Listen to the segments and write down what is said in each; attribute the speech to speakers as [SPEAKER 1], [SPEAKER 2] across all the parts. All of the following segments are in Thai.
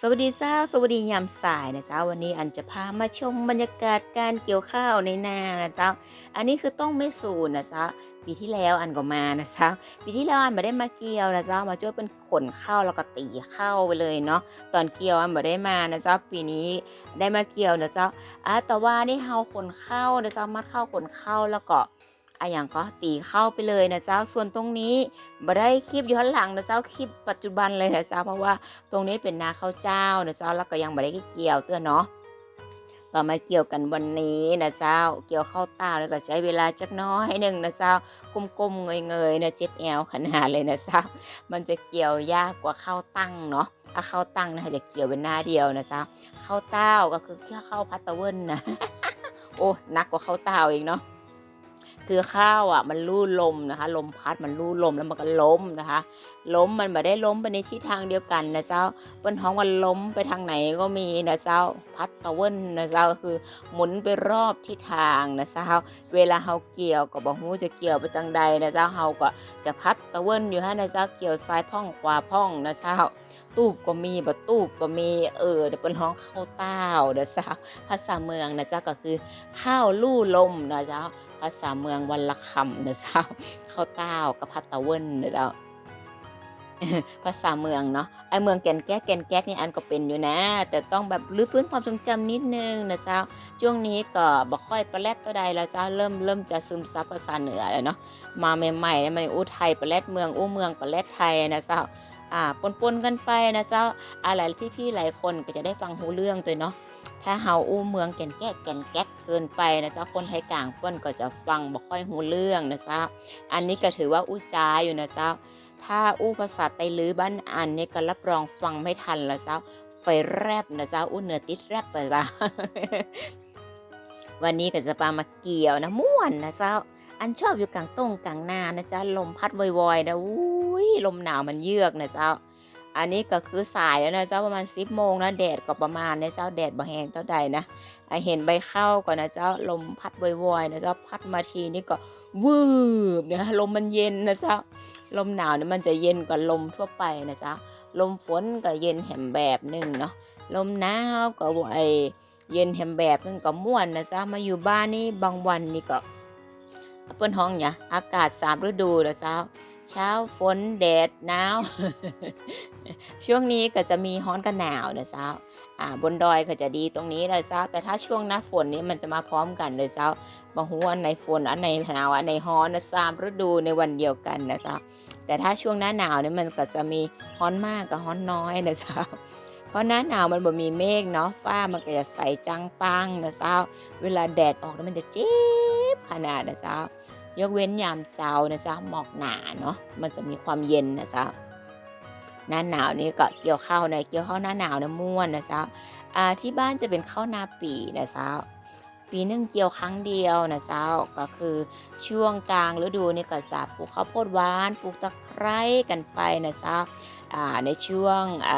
[SPEAKER 1] สวัสดีเจ้าสวัสดียามสายนะเจ้าวันนี้อันจะพามาชมบรรยากาศการเกี่ยวข้าวในนานะเจ้าอันนี้คือต้องไม่สูนนะเจ้าปีที่แล้วอันก็มานะเจ้าปีที่แล้วอันไม่ได้มาเกี่ยวนะเจ้ามาช่วยเป็นขนข้าวแล้วก็ตีข้าวไปเลยเนาะตอนเกี่ยวอันไม่ได้มานะเจ้าปีนี้ได้มาเกี่ยวนะเจ้าอะแต่ว่านี่เฮาขนข้าวนะเจ้ามัดข้าวขนข้าวแล้วก็ อะอย่างก็ตีเข้าไปเลยนะเจ้าส่วนตรงนี้บ่ได้คลิปย้อนหลังนะเจ้าคลิปปัจจุบันเลยนะเจ้าเพราะว่าตรงนี้เป็นนาข้าวเจ้านะเจ้าแล้วก็ยังไม่ได้เกี่ยวเตื้อเนาะก็มาเกี่ยวกันวันนี้นะเจ้า เกี่ยวข้าวตาแล้วก็ใช้เวลาจักน้อยหนึ่งนะเจ้าก้มๆเงยๆนะเจ็บแอวขนาดเลยนะเจ้า มันจะเกี่ยวยากกว่าข้าวตั้งเนาะถ้าข้าวตั้งนะจะเกี่ยวเป็นหน้าเดียวนะเจ้าข้าวเต้าก็คือแค่ข้าวพัตเตะเวินนะ โอ้หนักกว่าข้าวเต้าอีกเนาะ คือข้าวอะมันลู่ลมนะคะ ลมพัดมันลู่ลมแล้วมันก็ล้มนะคะ ล้มมันไม่ได้ล้มไปในทิศทางเดียวกันนะเจ้าบนท้องมันล้มไปทางไหนก็มีนะเจ้าพัดตะเวนนะเจ้าคือหมุนไปรอบทิศทางนะเจ้าเวลาเฮาเกี่ยวก็บอกฮู้จะเกี่ยวไปทางใดนะเจ้าเฮาก็จะพัดตะเวนอยู่ฮะนะเจ้าเกี่ยวซ้ายพ่องขวาพ่องนะเจ้าตูบก็มีบะตูบก็มีเออเดี๋ยวเป็นห้องข้าวเต้านะเจ้าภาษาเมืองนะเจ้าก็คือข้าวลู่ลมนะเจ้า ภาษาเมืองวันละคำนะเจ้าข้าวเต้ากับพัตตะเวนนะเจ้าภาษาเมืองเนาะไอเมืองแก่นแก้แก่นแก๊กนี่อันก็เป็นอยู่นะ แต่ต้องแบบรื้อฟื้นความทรงจำนิดนึงนะเจ้าช่วงนี้ก็บ่ค่อยประแลดตัวใดแล้วเจ้าเริ่มเริ่มจะซึมซับภาษาเหนือแล้วเนาะมาใหม่ๆเนี่ยมันอู้ไทยประแลดเมืองอู้เมืองประแลดไทยนะเจ้าอ่าปนๆกันไปนะเจ้าอะไรพี่ๆหลายคนก็จะได้ฟังหูเรื่องตัวเนาะ ถ้าเฮาอู้เมืองแก่นแก้แก่นแก๊กเกินไปนะเจ้าคนไทยกลางเปิ้นก็จะฟังบ่ค่อยหูเรื่องนะเจ้าอันนี้ก็ถือว่าอู้จาอยู่นะเจ้าถ้าอู้ภาษาไตลือบ้านอันนี่ก็รับรองฟังไม่ทันละเจ้าไฟแรบนะเจ้าอู้เนื้อติดแรบไปจ้าวันนี้ก็จะปามาเกี่ยวนะม่วนนะเจ้า อันชอบอยู่กลางต้งกลางนานะจ้าลมพัดวอยๆนะอุ้ยลมหนาวมันเยือกนะเจ้า อันนี้ก็คือสายแล้วนะเจ้าประมาณสิบโมงนะแดดก็ประมาณนะเจ้าแดดบ่แหงเท่าใดนะอะเห็นใบข้าวก่อนนะเจ้าลมพัดวอยๆนะเจ้าพัดมาทีนี่ก็วืบนะลมมันเย็นนะเจ้าลมหนาวเนี่ยมันจะเย็นกว่าลมทั่วไปนะเจ้าลมฝนก็เย็นแหมแบบหนึ่งเนาะลมหนาวก็ไอเย็นแหมแบบหนึงก็ม่วนนะเจ้ามาอยู่บ้านนี่บางวันนี่ก็เปิ้นห้องเนี่ยอากาศสามฤดูนะเจ้า เช้าฝนแดดหนาว ช่วงนี้ก็จะมีฮ้อนกับหนาวนะเจ้าอ่าบนดอยก็จะดีตรงนี้เลยเจ้าแต่ถ้าช่วงหน้าฝนนี้มันจะมาพร้อมกันเลยเจ้าบางหัวอันไหนฝนอันไหนหนาวอันไหนฮ้อนนะสามฤดูในวันเดียวกันนะเจ้าแต่ถ้าช่วงหน้าหนาวนี่มันก็จะมีฮ้อนมากกับฮ้อนน้อยนะเจ้าเพราะหน้าหนาวมันบ่มีเมฆเนาะฟ้ามันก็จะใสจังปังนะเจ้าเวลาแดดออกแล้วมันจะเจ็บขนาดนะเจ้า ยกเว้นยามเช้านะจ๊ะหมอกหนาเนาะมันจะมีความเย็นนะจ๊ะหน้าหนาวนี่ก็เกี่ยวข้าวนะเกี่ยวข้าวหน้าหนาวนะม่วนนะจ๊ะอ่าที่บ้านจะเป็นข้าวนาปีนะจ๊ะปีนึงเกี่ยวครั้งเดียวนะจ๊ะก็คือช่วงกลางฤดูนี่ก็จะปลูกข้าวโพดหวานปลูกตะไคร้กันไปนะจ๊ะอ่าในช่วงไอ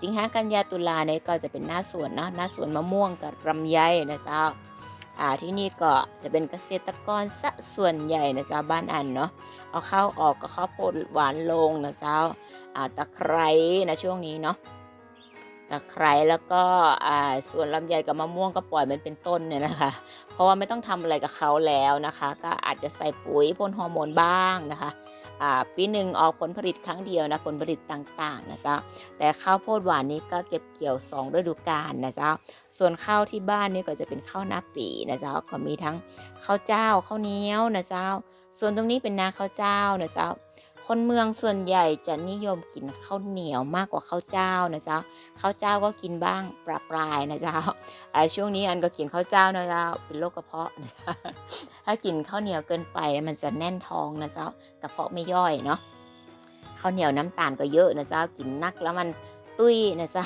[SPEAKER 1] สิงหากันยาตุลาเนี่ยก็จะเป็นหน้าสวนเนาะหน้าสวนมะม่วงกับลำไยนะจ๊ะ อ่าที่นี่ก็จะเป็นเกษตรกรซะส่วนใหญ่นะจ๊ะบ้านอันเนาะเอาข้าวออกก็ข้าวโพดหวานลงนะเจ้าอ่าตะไคร้นะช่วงนี้เนาะ ตะไคร้แล้วก็ส่วนลำไยกับมะม่วงก็ปล่อยมันเป็นต้นเนี่ยนะคะ เพราะว่าไม่ต้องทำอะไรกับเขาแล้วนะคะ ก็อาจจะใส่ปุ๋ยพ่นฮอร์โมนบ้างนะคะปีหนึ่งออกผลผลิตครั้งเดียวนะผลผลิตต่างๆนะจ๊ะแต่ข้าวโพดหวานนี้ก็เก็บเกี่ยวสองฤดูกาลนะจ๊ะส่วนข้าวที่บ้านนี่ก็จะเป็นข้าวหน้าปีนะจ้าก็มีทั้งข้าวเจ้าข้าวเหนียวนะจ้าส่วนตรงนี้เป็นนาข้าวเจ้านะจ้า คนเมืองส่วนใหญ่จะนิยมกินข้าวเหนียวมากกว่าข้าวเจ้านะจ้าข้าวเจ้าก็กินบ้างประปรายนะจ้าอ่าช่วงนี้อันก็กินข้าวเจ้านะจ้าเป็นโรคกระเพาะนะจ้าถ้ากินข้าวเหนียวเกินไปมันจะแน่นท้องนะจ้ากระเพาะไม่ย่อยเนาะข้าวเหนียวน้ำตาลก็เยอะนะจ้ากินนักแล้วมันตุ้ยนะจ้า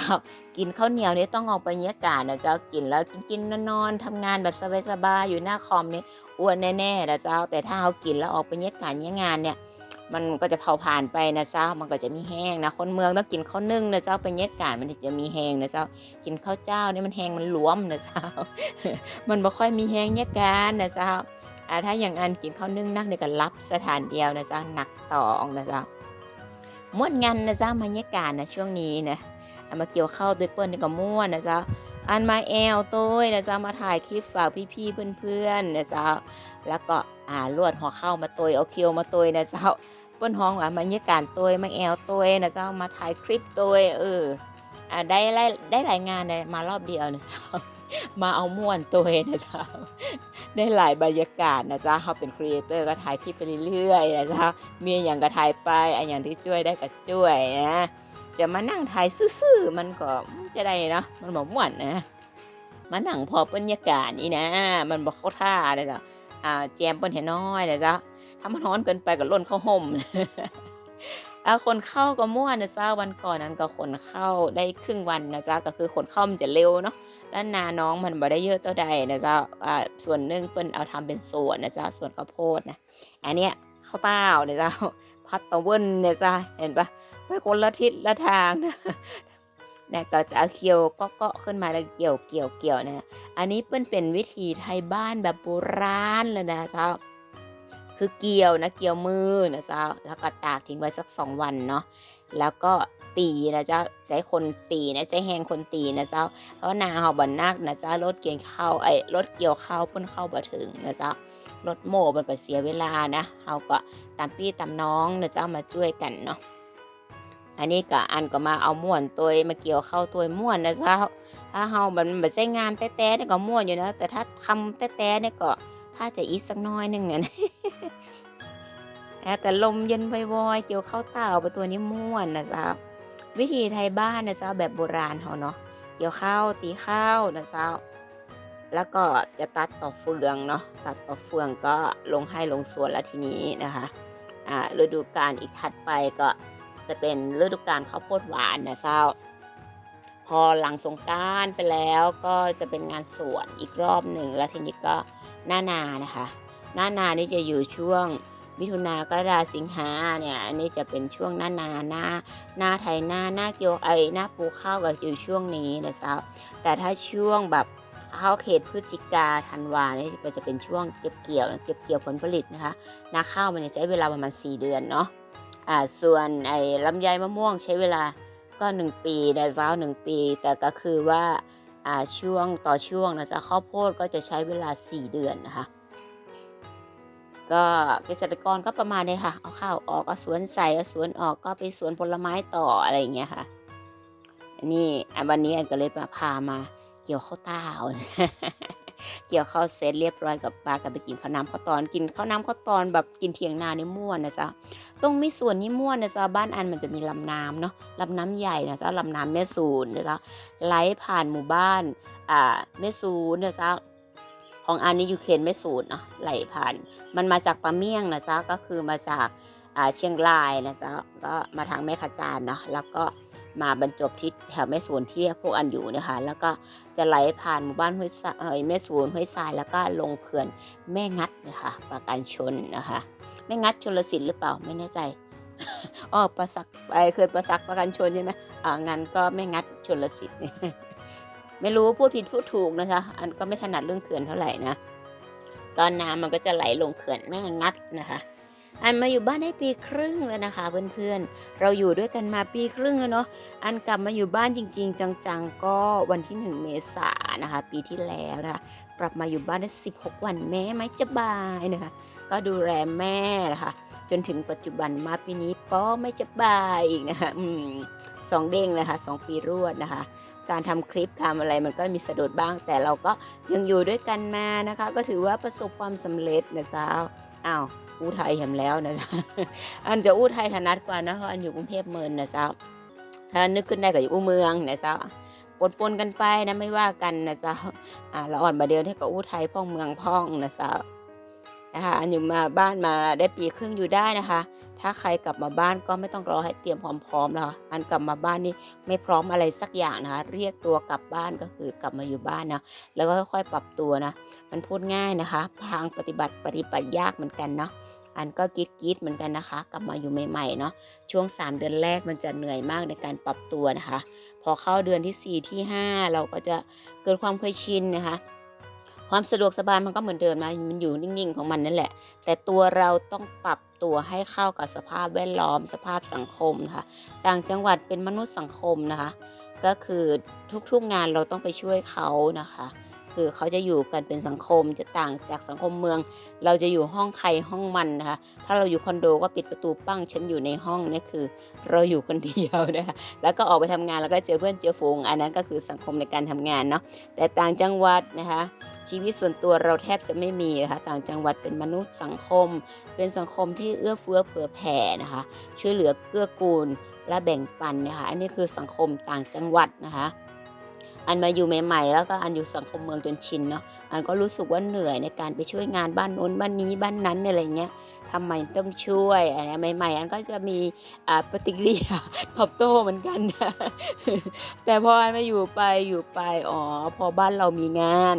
[SPEAKER 1] กินข้าวเหนียวนี่ต้องออกไปบรรยากาศนะจ้ากินแล้วกินกินนอนๆทำงานแบบสบายๆอยู่หน้าคอมนี่อ้วนแน่ๆนะจ้าแต่ถ้าเรากินแล้วออกไปบรรยากาศเนี้ยงานเนี่ย มันก็จะเผาผ่านไปนะเจ้า มันก็จะมีแห้งนะ คนเมืองต้องกินข้าวนึ่งนะเจ้าบรรยากาศมันจะมีแห้งนะเจ้า กินข้าวเจ้าเนี่ยมันแห้งมันหลวมนะเจ้า มันบ่ค่อยมีแห้งแยกกันนะเจ้าอ่าถ้าอย่างอันกินข้าวนึ่งนักเนี่ยก็รับสถานเดียวนะเจ้าหนักต่องนะเจ้ามวดงานนะเจ้าบรรยากาศนะช่วงนี้นะมาเกี่ยวข้าวด้วยเปิ้ลนี่ก็ม่วนนะเจ๊ะอันมาแอลตัวนะเจ๊ะมาถ่ายคลิปฝากพี่ๆเพื่อนๆนะเจ๊ะแล้วก็ อ่าลวดห่อข้ามาตัวเอาเคียวมาตัวนะเจ๊ะเปิ้นห้องว่ามันยการตัวมาแอลตัวนะเจ๊ะมาถ่ายคลิปตัวเอออ่าได้ได้ได้หลายงานเลยมารอบเดียวนะเจ๊ะมาเอาม่วนตัวนะเจ๊ะได้หลายบรรยากาศนะเจ๊ะเขาเป็นครีเอเตอร์ก็ถ่ายคลิปไปเรื่อยๆนะเจ๊ะมีอย่างก็ถ่ายไปอันอย่างที่ช่วยได้ก็ช่วยนะจะมานั่งถ่ายซื่อๆมันก็จะได้เนาะมันบอกม่วนนะมานั่งพอบรรยากาศนี่นะ มันบอกเขาท่านะจ๊ะ อ่าแจมเปิ้นเห็นน้อยนะจ๊ะถ้ามันร้อนเกินไปก็ล่นเข้าห่มอ่าคนเข้าก็ม่วนนะจ๊ะวันก่อนนั้นก็ขนเข้าได้ครึ่งวันนะจ๊ะก็คือขนเข้ามันจะเร็วเนาะแล้วนาน้องมันบ่ได้เยอะเท่าใดนะจ๊ะอ่าส่วนหนึ่งเปิ้นเอาทำเป็นสวนนะจ๊ะส่วนข้าวโพดนะอันเนี้ยข้าวเต้าเนี่ยจ๊ะพัดตะเวนเนี่ยจ๊ะเห็นปะไปคนละทิศละทางนะ นี่ยก็จะเอาเคียวก็เก็ขึ้นมาแล้วเกี่ยวเกี่ยวเกี่ยวนะอันนี้เปิ้นเป็นวิธีไทยบ้านแบบโบราณเลยนะจ๊ะคือเกี่ยวนะเกี่ยวมือนะจ๊ะแล้วก็ตากทิ้งไว้สักสองวันเนาะแล้วก็ตีนะจ๊ะใจคนตีนะใจแหงคนตีนะจ๊ะเพราะนาเฮาบ่นักนะจ๊ะรถเกี่ยวข้าวไอ้รถเกี่ยวข้าวเพิ่นเข้าบ่ถึงนะจ๊ะรถโม่มันก็เสียเวลานะเฮาก็ตามพี่ตามน้องนะจ๊ะมาช่วยกันเนาะ อันนี้ก็อันก็มาเอาม่วนตัวมาเกี่ยวเข้าวตัวม่วนนะจ๊ะถ้าเฮามันบ่ใช้งานแต้ๆนี่ก็ม่วนอยู่นะ แต่ถ้าทำแต้ๆนี่ก็ถ้าจะอีกสักน้อยหนึงอะนะแต่ลมเย็นวอยๆเกี่ยวข้าวเต่าไปตัวนี้ม่วนนะจ๊ะวิธีไทยบ้านนะเจ้าแบบโบราณเขาเนาะเกี่ยวข้าวตีข้าวนะเจ้าแล้วก็จะตัดต่อเฟืองเนาะตัดต่อเฟืองก็ลงให้ลงสวนแล้วทีนี้นะคะอ่าฤดูกาลอีกถัดไปก็ จะเป็นฤดูกาลข้าวโพดหวานนะเจ้า พอหลังสงการไปแล้วก็จะเป็นงานสวนอีกรอบหนึ่ง แล้วทีนี้ก็หน้านานะคะ หน้านานี่จะอยู่ช่วงมิถุนากรกฎาสิงหาเนี่ยอันนี้จะเป็นช่วงหน้านาหน้าหน้าไถหน้าหน้าเกียวไอหน้าปูข้าวก็อยู่ช่วงนี้นะจ๊ะแต่ถ้าช่วงแบบเข้าเขตพฤศจิกาธันวาเนี่ยก็จะเป็นช่วงเก็บเกี่ยวเก็บเกี่ยวผลผลิตนะคะนาข้าวมันจะใช้เวลาประมาณ 4 เดือนเนาะ อ่าส่วนไอ้ลำไยมะม่วงใช้เวลาก็1ปีนะจ๊ะหนึ่งปี แต่ก็คือว่าอ่าช่วงต่อช่วงนะจ๊ะข้าวโพดก็จะใช้เวลา 4 เดือนนะคะก็เกษตรกรก็ประมาณนี้ค่ะ เอาข้าวออกเอาสวนใส่เอาสวนออกก็ไปสวนผลไม้ต่ออะไรอย่างเงี้ยค่ะนนี้อันวันนี้อันก็เลยมาพามาเกี่ยวข้าวเต้า เกี่ยวข้าวเสร็จเรียบร้อยกับปลากันไปกินข้าวน้ำข้าวตอนกินข้าวน้ำข้าวตอนแบบกินเทียงนานี่ม่วนนะจ๊ะตรงมีส่วนนี่ม่วนนะจ๊ะบ้านอันมันจะมีลำน้ำเนาะลำน้ำใหญ่นะจ๊ะลำน้ำแม่สูนนะจ๊ะไหลผ่านหมู่บ้านอ่าแม่สูนนะจ๊ะของอันนี้อยู่เขตแม่สูนเนาะไหลผ่าน มันมาจากปะเมี่ยงนะจ๊ะก็คือมาจากอ่าเชียงรายนะจ๊ะก็มาทางแม่ขจานเนาะแล้วก็ มาบรรจบที่แถวแม่สูนที่พวกอันอยู่นะคะ แล้วก็จะไหลผ่านหมู่บ้านห้วยทรายแม่สูนห้วยทรายแล้วก็ลงเขื่อนแม่งัดนะคะประการชนนะคะแม่งัดชนลสิทธิ์หรือเปล่าไม่แน่ใจอ๋อประสักไอเขื่อนประสักประการชนใช่ไหมอ่างั้นก็แม่งัดชนลสิทธิ์ไม่รู้พูดผิดพูดถูกนะคะ อันก็ไม่ถนัดเรื่องเขื่อนเท่าไหร่นะตอนน้ำมันก็จะไหลลงเขื่อนแม่งัดนะคะ อันมาอยู่บ้านได้ปีครึ่งแล้วนะคะเพื่อนๆ เราอยู่ด้วยกันมาปีครึ่งแล้วเนาะ อันกลับมาอยู่บ้านจริง ๆ จังๆ ก็วันที่ 1 เมษายนนะคะ ปีที่แล้วนะคะ กลับมาอยู่บ้านได้ 16 วันแม่ไม่จะบายนะคะ ก็ดูแลแม่นะคะ จนถึงปัจจุบันมาปีนี้ป้อไม่จะบายอีกนะคะอืมสองเด้งนะคะสองปีรวดนะคะ การทำคลิปทำอะไรมันก็มีสะดุดบ้าง แต่เราก็ยังอยู่ด้วยกันมานะคะ ก็ถือว่าประสบความสำเร็จนะจ๊ะอ้าว อู้ไทยเห็นแล้วนะจ๊ะอันจะอู้ไทยถนัดกว่านะเพราะอันอยู่กรุงเทพเมืองนะจ๊ะถ้านึกขึ้นได้ก็อยู่อู้เมืองนะจ๊ะปนปนกันไปนะไม่ว่ากันนะจ๊ะอ่าเราอ่อนมาเดียวที่กับอู้ไทยพ่องเมืองพ่องนะจ๊ะนะคะอันอยู่มาบ้านมาได้ปีครึ่งอยู่ได้นะคะ ถ้าใครกลับมาบ้านก็ไม่ต้องรอให้เตรียมพร้อมๆแล้วค่ะอันกลับมาบ้านนี่ไม่พร้อมอะไรสักอย่างนะคะ เรียกตัวกลับบ้านก็คือกลับมาอยู่บ้านนะแล้วก็ค่อยๆปรับตัวนะ มันพูดง่ายนะคะทางปฏิบัติปฏิบัติยากเหมือนกันเนาะ อันก็กรีดกรีดเหมือนกันนะคะ กลับมาอยู่ใหม่ๆเนาะช่วง 3 เดือนแรกมันจะเหนื่อยมากในการปรับตัวนะคะ พอเข้าเดือนที่ 4 ที่ 5 เราก็จะเกิดความเคยชินนะคะ ความสะดวกสบายมันก็เหมือนเดิมนะมันอยู่นิ่งๆของมันนั่นแหละ แต่ตัวเราต้องปรับตัวให้เข้ากับสภาพแวดล้อม สภาพสังคมนะคะต่างจังหวัดเป็นมนุษย์สังคมนะคะ ก็คือทุกๆงานเราต้องไปช่วยเขานะคะ คือเขาจะอยู่กันเป็นสังคมจะต่างจากสังคมเมือง เราจะอยู่ห้องใครห้องมันนะคะ ถ้าเราอยู่คอนโดก็ปิดประตูปั้งฉันอยู่ในห้องนี่คือ เราอยู่คนเดียวนะคะแล้วก็ออกไปทำงานแล้วก็เจอเพื่อนเจอฝูงอันนั้นก็คือสังคมในการทำงานเนาะแต่ต่างจังหวัดนะคะชีวิตส่วนตัวเราแทบจะไม่มีนะคะต่างจังหวัดเป็นมนุษย์สังคม เป็นสังคมที่เอื้อเฟื้อเผื่อแผ่นะคะ ช่วยเหลือเกื้อกูลและแบ่งปันนะคะอันนี้คือสังคมต่างจังหวัดนะคะ อันมาอยู่ใหม่ ๆ แล้วก็อันอยู่สังคมเมืองจนชินเนาะอันก็รู้สึกว่าเหนื่อยในการไปช่วยงานบ้านโน้นบ้านนี้บ้านนั้นอะไรเงี้ยทำไมต้องช่วยอันนี้ใหม่ ๆ อันก็จะมีปฏิกิริยาตอบโต้เหมือนกันนะแต่พออันมาอยู่ไปอยู่ไปอ๋อพอบ้านเรามีงาน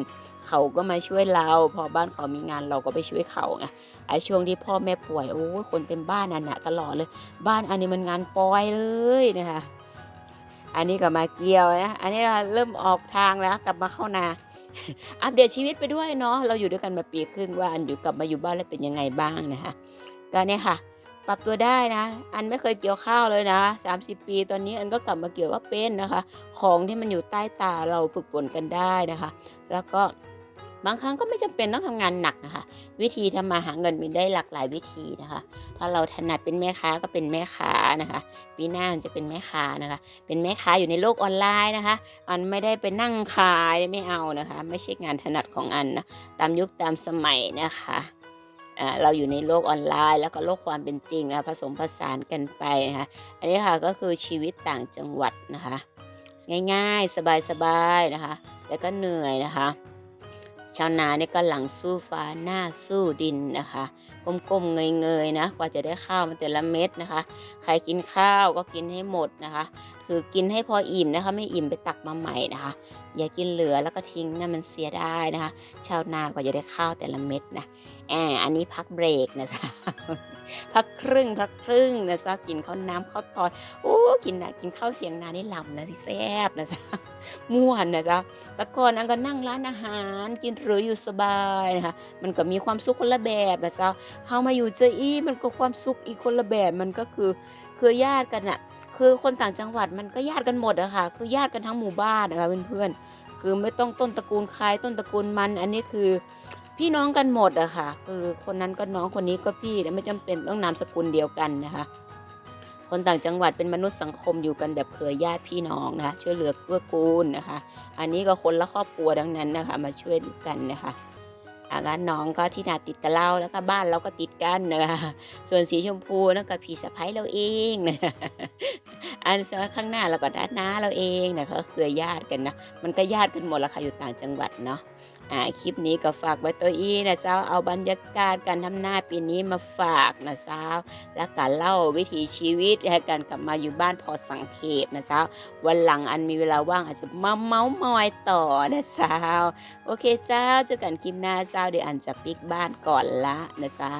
[SPEAKER 1] เขาก็มาช่วยเรา พอบ้านเขามีงานเราก็ไปช่วยเขาไงไอ้ช่วงที่พ่อแม่ป่วยโอ้คนเต็มบ้านนั่นนะตลอดเลย บ้านอันนี้มันงานปอยเลยนะคะ อันนี้ก็มาเกี่ยวนะอันนี้เริ่มออกทางแล้วกลับมาเข้านาอัปเดตชีวิตไปด้วยเนาะเราอยู่ด้วยกันมาปีครึ่งว่าอันอยู่กลับมาอยู่บ้านแล้วเป็นยังไงบ้างนะคะก็เนี่ยค่ะ ปรับตัวได้นะ อันไม่เคยเกี่ยวข้าวเลยนะ 30 ปีตอนนี้อันก็กลับมาเกี่ยวก็เป็นนะคะ ของที่มันอยู่ใต้ตาเราฝึกฝนกันได้นะคะ แล้วก็ บางครั้งก็ไม่จำเป็นต้องทำงานหนักนะคะ วิธีทำมาหาเงินมีได้หลากหลายวิธีนะคะ ถ้าเราถนัดเป็นแม่ค้าก็เป็นแม่ค้านะคะปีหน้าอันจะเป็นแม่ค้านะคะ เป็นแม่ค้าอยู่ในโลกออนไลน์นะคะ อันไม่ได้ไปนั่งขายไม่เอานะคะ ไม่ใช่งานถนัดของอันนะตามยุคตามสมัยนะคะเราอยู่ในโลกออนไลน์แล้วก็โลกความเป็นจริงนะผสมผสานกันไปนะคะอันนี้ค่ะก็คือชีวิตต่างจังหวัดนะคะ ง่ายๆ สบายๆนะคะ แล้วก็เหนื่อยนะคะ ชาวนาเนี่ยก็หลังสู้ฟ้าหน้าสู้ดินนะคะ ก้มๆเงยๆนะกว่าจะได้ข้าวมาแต่ละเม็ดนะคะ ใครกินข้าวก็กินให้หมดนะคะ คือกินให้พออิ่มนะคะ ไม่อิ่มไปตักมาใหม่นะคะ อย่ากินเหลือแล้วก็ทิ้งนะมันเสียได้นะคะ ชาวนาก็จะได้ข้าวแต่ละเม็ดนะแอบอันนี้พักเบรกนะจ๊ะพักครึ่งพักครึ่งนะจ๊ะกินข้าวน้ำข้าวตอยโอ้กินนะกินข้าวเทียงนานี่ลำนะที่แซ่บนะจ๊ะม่วนนะจ๊ะแต่ก่อนอันก็นั่งร้านอาหาร กินหรืออยู่สบายนะคะมันก็มีความสุขคนละแบบนะจ๊ะเฮามาอยู่เจออีมันก็ความสุขอีกคนละแบบมันก็คือคือญาติกันอะคือคนต่างจังหวัดมันก็ญาติกันหมดอะค่ะ คือญาติกันทั้งหมู่บ้านนะคะเพื่อนๆคือไม่ต้องต้นตระกูลใครต้นตระกูลมัน อันนี้คือพี่น้องกันหมดอะค่ะ คือคนนั้นก็น้องคนนี้ก็พี่และไม่จำเป็นต้องนามสกุลเดียวกันนะคะ คนต่างจังหวัดเป็นมนุษย์สังคมอยู่กันแบบเครือญาติพี่น้องนะคะช่วยเหลือเกื้อกูลนะคะ อันนี้ก็คนละครอบครัวดังนั้นนะคะ มาช่วยกันนะคะ อาการน้องก็ที่นาติดกับเราแล้วก็บ้านเราก็ติดกันนะคะส่วนสีชมพูนั่นก็พี่สะพ้ายเราเองนะอันข้างหน้าเราก็ด้านหน้าเราเองนะคะเครือญาติกันนะมันก็ญาติกันหมดละค่ะอยู่ต่างจังหวัดเนาะ อ่าคลิปนี้ก็ฝากไว้ตัวอีนะเจ้าเอาบรรยากาศการทำหน้าปีนี้มาฝากนะเจ้าและการเล่าวิถีชีวิตให้กันกลับมาอยู่บ้านพอสังเขปนะเจ้าวันหลังอันมีเวลาว่างอาจจะมาเมาส์มอยต่อนะเจ้าโอเคเจ้าเจอกันคลิปหน้าเจ้าเดี๋ยวอันจะปิกบ้านก่อนละนะเจ้า